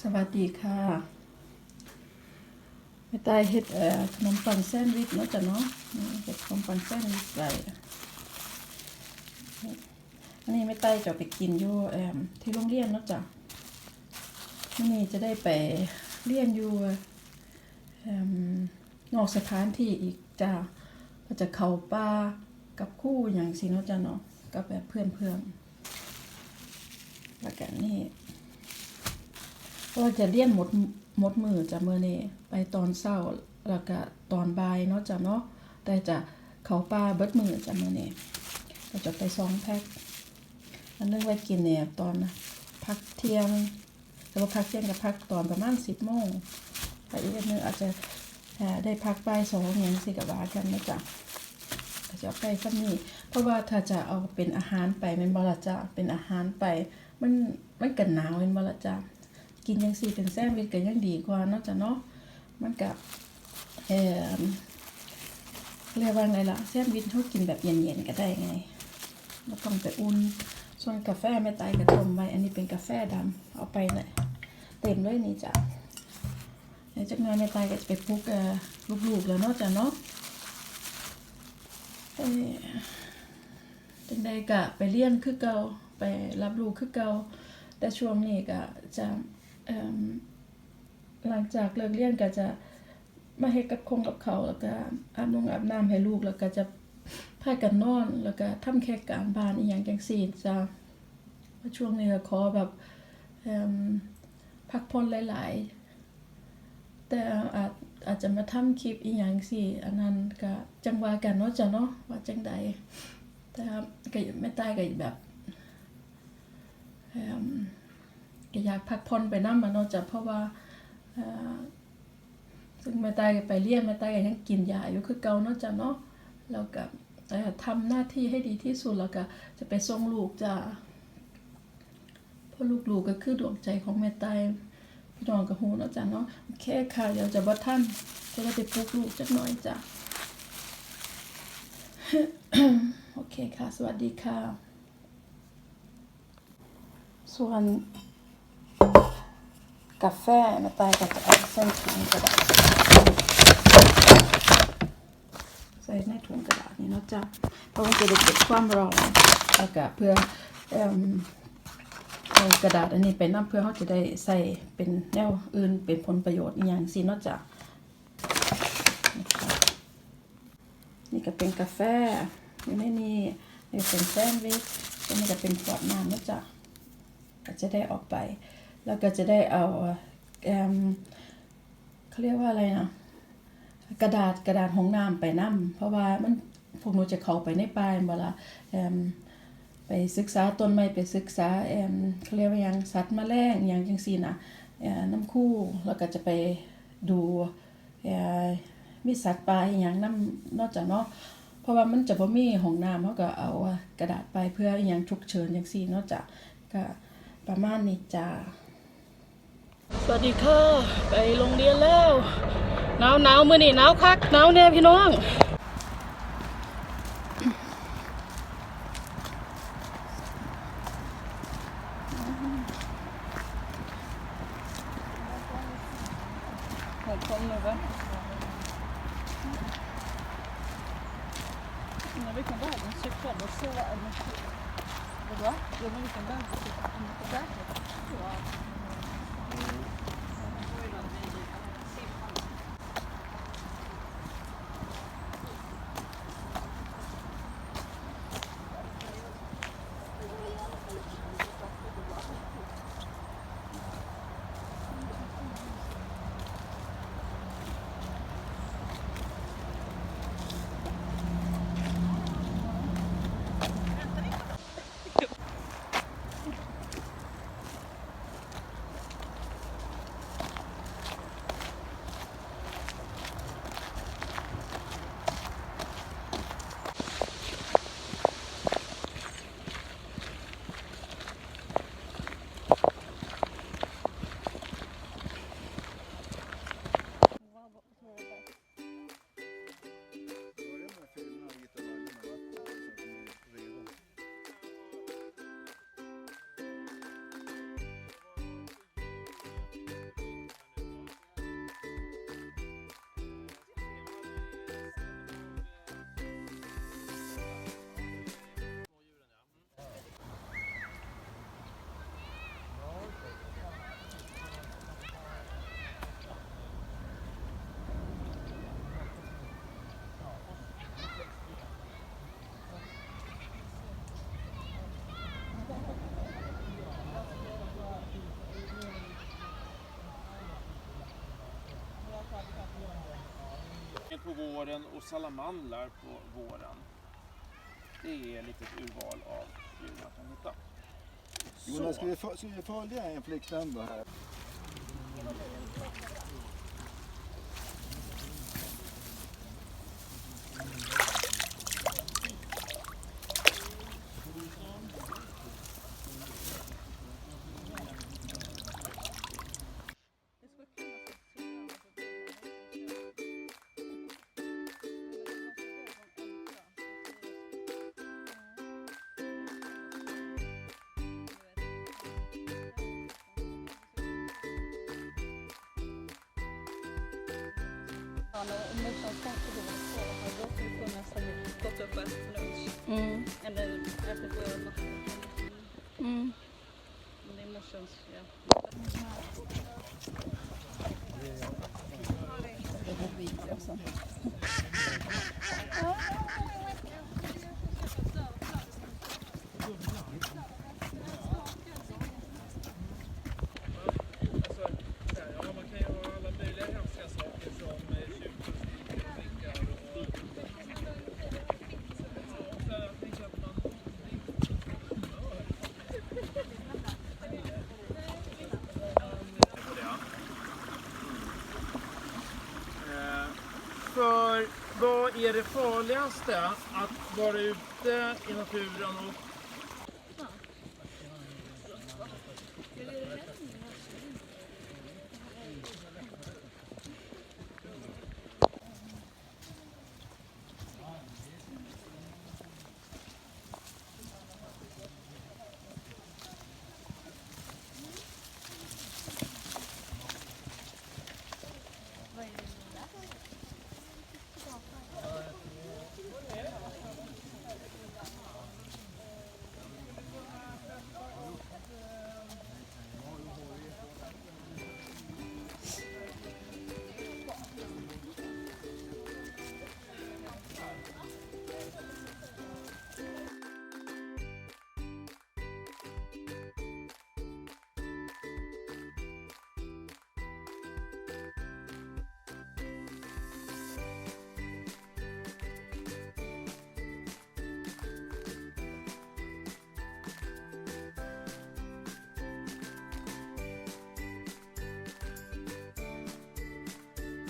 สวัสดีค่ะแม่ตายเฮ็ดเอ่อขนมปังแซนด์วิชเนาะจ้ะเนาะเฮ็ดขนมปังแซนด์วิชไว้อันนี้แม่ตายจะไปกินอยู่เอ่อที่โรงเรียนเนาะจ้ะมื้อนี้จะได้ไปเรียนอยู่เอ่อนอกสถานที่อีกจ้ะก็จะเข้าป่ากับคู่อย่างสิเนาะจ้ะเนาะกับแบบเพื่อนๆแล้วกันนี่ เราจะเลี่ยนหมดหมดมือจากมือนี้ไปตอนเช้าแล้วก็ตอนบ่ายเนาะจ้ะเนาะแต่จะเขาปลาเบิดมือจากมือนี้เราจะไปซองแพ็คอันนึงไว้กินเนี่ยตอนพักเที่ยงแล้วก็พักเที่ยงกับพักตอนประมาณสิบโมงแต่อีกอันนึงอาจจะได้พักบ่ายสองอย่างสิกับว่ากันนะจ๊ะจะไปสักนี้เพราะว่าถ้าจะเอาเป็นอาหารไปแมันบอละจ้ะเป็นอาหารไป มันมันกันหนาวแมันบอละจ้ะ กินยังสี่เป็นแซนด์วิชก็ยังดีกว่าเนาะจ้ะเนาะมันกับเออเรียกว่าไงล่ะแซนด์วิชเขากินแบบเย็นๆก็ได้ไงไม่ต้องไปอุ่นส่วนกาแฟไม่ตายกระต้มไว้อันนี้เป็นกาแฟดำเอาไปเลยเต็มด้วยนี่จ้ะเดี๋ยวจากนั้นไม่ตายก็จะไปปลุกลูกๆแล้วเนาะจ้ะเนาะจังใดกะไปเรียนคือเก่าไปรับลูกคือเก่าแต่ช่วงนี้ก็จะ หลังจากเลิกเรียนก็จะมาเฮ็ดกับคงกับเขาแล้วก็อาบน้ำอาบน้ำให้ลูกแล้วก็จะพากันนอนแล้วก็ทำแค่การบ้านอีหยังจังซี่จ้ะช่วงนี้ก็ขอแบบพักผ่อนหลาย ๆ แต่อาจอาจจะมาทำคลิปอีหยังสิอันนั้นก็จังว่ากันเนาะจ้ะเนาะว่าจังใดแต่ก็ไม่ตายก็แบบเอิ่ม ก็อยากพักผ่อนไปน้ำมันเนาะจ้ะเพราะว่าซึ่งแม่ตายก็ไปเรียนแม่ตายก็ยังกินยาอยู่คือเก่าเนาะจ้ะเนาะแล้วก็เอ่ทำหน้าที่ให้ดีที่สุดแล้วก็จะไปส่งลูกจ้ะเพราะลูกๆกก็คือดวงใจของแม่ตายพี่น้องก็ฮู้เนาะจ้ะเนาะโอเคค่ะเดี๋ยวจะบ่ทันจะได้ไปปลุกลูกจักหน่อยจ้ะโอเคค่ะ สวัสดีค่ะ ส่วน กาแฟมาตายก็จะเอาใส่ถุงกระดาษ ใส่ในถุงกระดาษนี่นาะจ้ะเพราะว่าจะได้เก็บความร้อนแล้วก็เพื่อเอ่อากระดาษอันนี้ไปนํเพื่อเขาจะได้ใส่เป็นแนวอื่นเป็นผลประโยชน์อย่างสินาะจ้ะนะคะนี่ก็เป็นกาแฟอยู่ในนี้นี่เป็นแซนด์วิชนนี้ก็เป็นขวดน้ำนาะจ้ะก็จะได้ออกไป แล้วก็จะได้เอาเอิ่มเขาเรียกว่าอะไรนะกระดาษกระดาษหงน้ำไปนํเพราะว่ามันพวกหนูจะเข้าไปในป่าเวลาเอิ่มไปศึกษาต้นไม้ไปศึกษาเอิ่มเขาเรียกว่ายังสัตว์แมลงอหยังจังซี่นะเอ่อน้ำคู่แล้วก็จะไปดูเอ่อมีสัตว์ป่าอหยังน้ำนอกจากเนาะเพราะว่ามันจะบ่มีห้องน้ำเขาก็เอากระดาษไปเพื่ออหยังฉุกเฉินจังซี่นาะจ้ะก็ประมาณนี้จ้า สวัสดีค่ะ ไปโรงเรียนแล้วหนาวหนาวมือนี่หนาวคักหนาวแน่พี่น้องผมเลยปะมันไม่คนได้มันเช็คก่อนมันเชื่อว่ามันเดี๋ยวเดี๋ยวมันคนได้มันคนไ Bye. Våren och salamandrar på våren. Det är ett litet urval av djur man kan hitta. Jonas, ska vi, föl- ska vi följa en flickvän här? fortfarande, om motståndskonst på bordet så har jag gått och nästan upp och ätit lunch. Mm. Eller reflekterat massor. Mm. Men det är morsans, ja. Det. Vad är det farligaste? Att vara ute i naturen och